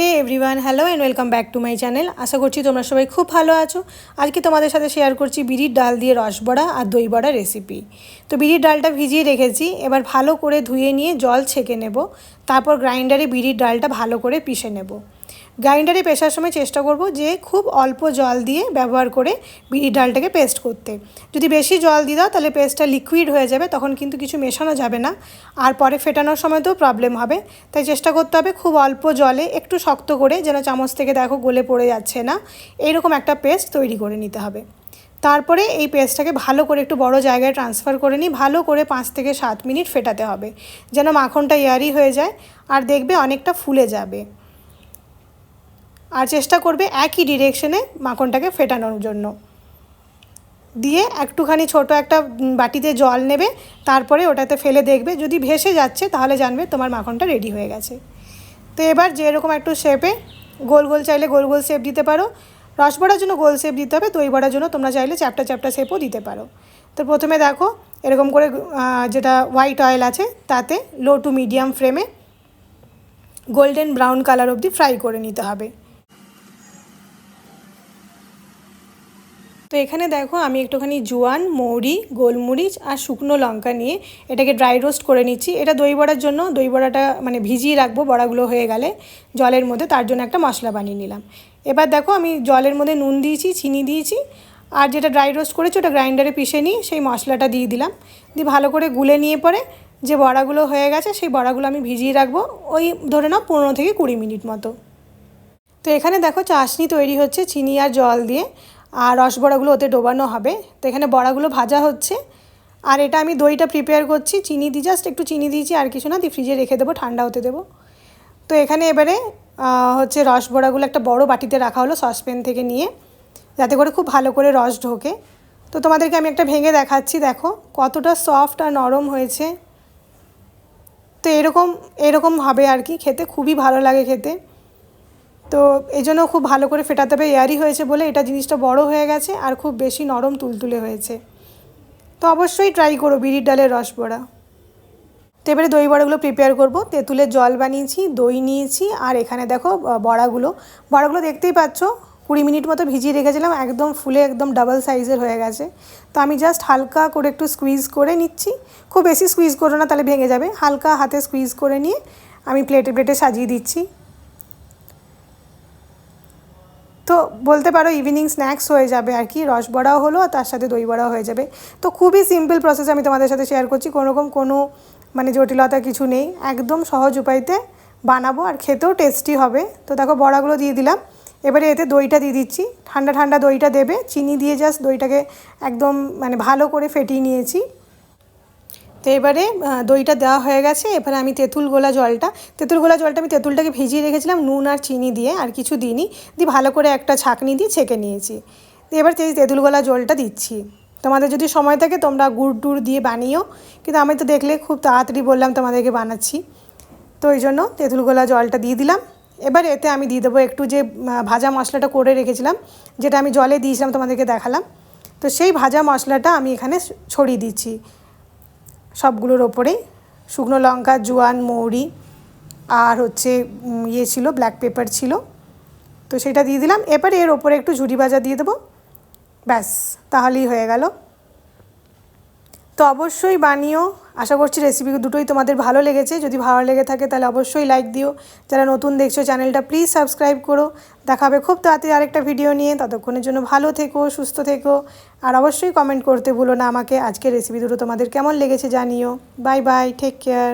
Hey everyone hello and welcome back to my channel আশা করছি তোমরা সবাই খুব ভালো আছো। আজকে তোমাদের সাথে শেয়ার করছি বিড়ির ডাল দিয়ে রসবড়া আর দই বড়া রেসিপি তো বিড়ির ডালটা ভিজিয়ে রেখেছি, এবার ভালো করে ধুয়ে নিয়ে জল ছেঁকে নেব। তারপর গ্রাইন্ডারে বিড়ির ডালটা ভালো করে পিষে নেব। গ্রাইন্ডারে পেশার সময় চেষ্টা করব যে খুব অল্প জল দিয়ে ব্যবহার করে বিড়ির ডালটাকে পেস্ট করতে। যদি বেশি জল দিয়ে দাও তাহলে পেস্টটা লিকুইড হয়ে যাবে, তখন কিন্তু কিছু মেশানো যাবে না। আর পরে ফেটানোর সময় তো প্রবলেম হবে। তাই চেষ্টা করতে হবে খুব অল্প জলে একটু শক্ত করে, যেন চামচ থেকে দেখো গলে পড়ে যাচ্ছে না এইরকম একটা পেস্ট তৈরি করে নিতে হবে। তারপরে এই পেস্টটাকে ভালো করে একটু বড় জায়গায় ট্রান্সফার করে নিই ভালো করে পাঁচ থেকে সাত মিনিট ফেটাতে হবে, যেন মাখনটা ইয়ারি হয়ে যায়, আর দেখবে অনেকটা ফুলে যাবে। আর চেষ্টা করবে একই ডিরেকশনে মাখনটাকে ফেটানোর জন্য। দিয়ে একটুখানি ছোট একটা বাটিতে জল নেবে, তারপরে ওটাতে ফেলে দেখবে। যদি ভেসে যাচ্ছে, তাহলে জানবে তোমার মাখনটা রেডি হয়ে গেছে। তো এবার যেরকম একটু শেপে গোল গোল চাইলে গোল গোল শেপ দিতে পারো। রস বড়ার জন্য গোল শেপ দিতে হবে, দই বড়ার জন্য তোমরা চাইলে চ্যাপটা চ্যাপটা শেপও দিতে পারো। তো প্রথমে দেখো, এরকম করে যেটা হোয়াইট অয়েল আছে, তাতে লো টু মিডিয়াম ফ্লেমে গোল্ডেন ব্রাউন কালার অবধি ফ্রাই করে নিতে হবে। তো এখানে দেখো আমি একটুখানি জোয়ান, মৌরি, গোলমরিচ আর শুকনো লঙ্কা নিয়ে এটাকে ড্রাই রোস্ট করে নিচ্ছি। এটা দই বড়ার জন্য, দই বড়াটা মানে ভিজিয়ে রাখব, বড়াগুলো হয়ে গেলে জলের মধ্যে, তার জন্য একটা মশলা বানিয়ে নিলাম। এবার দেখো আমি জলের মধ্যে নুন দিয়েছি, চিনি দিয়েছি আর যেটা ড্রাই রোস্ট করেছি ওটা গ্রাইন্ডারে পিষে নিই সেই মশলাটা দিয়ে দিলাম। দিয়ে ভালো করে গুলে নিয়ে পরে যে বড়াগুলো হয়ে গেছে সেই বড়াগুলো আমি ভিজিয়ে রাখব ওই ধরে নাও পনেরো থেকে কুড়ি মিনিট মতো। তো এখানে দেখো চাশনি তৈরি হচ্ছে চিনি আর জল দিয়ে। আর রসবড়াগুলো ওতে ডোবানো হবে। তো এখানে বড়াগুলো ভাজা হচ্ছে। আর এটা আমি দইটা প্রিপেয়ার করছি। চিনি দিই জাস্ট একটু চিনি দিয়েছি, আর কিছু না, দিয়ে ফ্রিজে রেখে দেবো, ঠান্ডা হতে দেবো। তো এখানে এবারে হচ্ছে রসবড়াগুলো একটা বড় বাটিতে রাখা হলো সসপ্যান থেকে নিয়ে, যাতে করে খুব ভালো করে রস ঢোকে। তো তোমাদেরকে আমি একটা ভেঙে দেখাচ্ছি, দেখো কতটা সফট আর নরম হয়েছে। তো এরকম এরকম হবে আর কি, খেতে খুবই ভালো লাগে খেতে। তো এই জন্য খুব ভালো করে ফেটাতে হবে এয়ারি হয়েছে বলে এটা জিনিসটা বড় হয়ে গেছে আর খুব বেশি নরম তুলতুলে হয়েছে। তো অবশ্যই ট্রাই করো বিড়ির ডালের রস বড়া। তো এবারে দই বড়াগুলো প্রিপেয়ার করব। তেঁতুলের জল বানিয়েছি, দই নিয়েছি আর এখানে দেখো বড়াগুলো। বড়াগুলো দেখতেই পাচ্ছ, কুড়ি মিনিট মতো ভিজিয়ে রেখেছিলাম, একদম ফুলে একদম ডাবল সাইজের হয়ে গেছে। তো আমি জাস্ট হালকা করে একটু স্কুইজ করে নিচ্ছি। খুব বেশি স্কুইজ করো না, তাহলে ভেঙে যাবে। হালকা হাতে স্কুইজ করে নিয়ে আমি প্লেটে প্লেটে সাজিয়ে দিচ্ছি। তো বলতে পারো ইভিনিং স্ন্যাক্স হয়ে যাবে আর কি, রস বড়াও হলো আর তার সাথে দই বড়াও হয়ে যাবে। তো খুবই সিম্পল প্রসেস আমি তোমাদের সাথে শেয়ার করছি কোনোরকম কোনো মানে জটিলতা কিছু নেই, একদম সহজ উপায়তে বানাবো আর খেতেও টেস্টি হবে। তো দেখো বড়াগুলো দিয়ে দিলাম, এবারে এতে দইটা দিয়ে দিচ্ছি, ঠান্ডা ঠান্ডা দইটা দেবে, চিনি দিয়ে জাস্ট দইটাকে একদম মানে ভালো করে ফেটিয়ে নিয়েছি। তো এবারে দইটা দেওয়া হয়ে গেছে। এবারে আমি তেঁতুল গোলা জলটা, তেঁতুল গোলা জলটা আমি তেঁতুলটাকে ভিজিয়ে রেখেছিলাম, নুন আর চিনি দিয়ে, আর কিছু দিইনি। দিয়ে ভালো করে একটা ছাঁকনি দিয়ে ছেঁকে নিয়েছি। এবার তেঁতুল গোলা জলটা দিচ্ছি। তোমাদের যদি সময় থাকে, তোমরা গুড় টুড় দিয়ে বানিও। কিন্তু আমি তো দেখলে খুব তাড়াতাড়ি বললাম তোমাদেরকে বানাচ্ছি। তো ওই জন্য তেঁতুল গোলা জলটা দিয়ে দিলাম। এবার এতে আমি দিয়ে দেবো একটু যে ভাজা মশলাটা করে রেখেছিলাম, যেটা আমি জলে দিয়েছিলাম তোমাদেরকে দেখালাম। তো সেই ভাজা মশলাটা আমি এখানে ছড়িয়ে দিচ্ছি। সবগুলোর ওপরেই। শুকনো লঙ্কা, জোয়ান, মৌরি আর হচ্ছে ইয়ে ছিল ব্ল্যাক পেপার ছিল। তো সেটা দিয়ে দিলাম। এবার এর ওপরে একটু ঝুড়ি ভাজা দিয়ে দেবো। ব্যাস, তাহলেই হয়ে গেল। তো অবশ্যই বানিও। আশা করছি রেসিপি দুটোই তোমাদের ভালো লেগেছে। যদি ভালো লেগে থাকে তাহলে অবশ্যই লাইক দিও। যারা নতুন দেখছ চ্যানেলটা প্লিজ সাবস্ক্রাইব করো। দেখাবে খুব তাড়াতাড়ি আরেকটা ভিডিও নিয়ে। ততক্ষণের জন্য ভালো থেকো, সুস্থ থেকো। আর অবশ্যই কমেন্ট করতে ভুলো না আমাকে। আজকের রেসিপি দুটো তোমাদের কেমন লেগেছে জানিও। Bye bye take care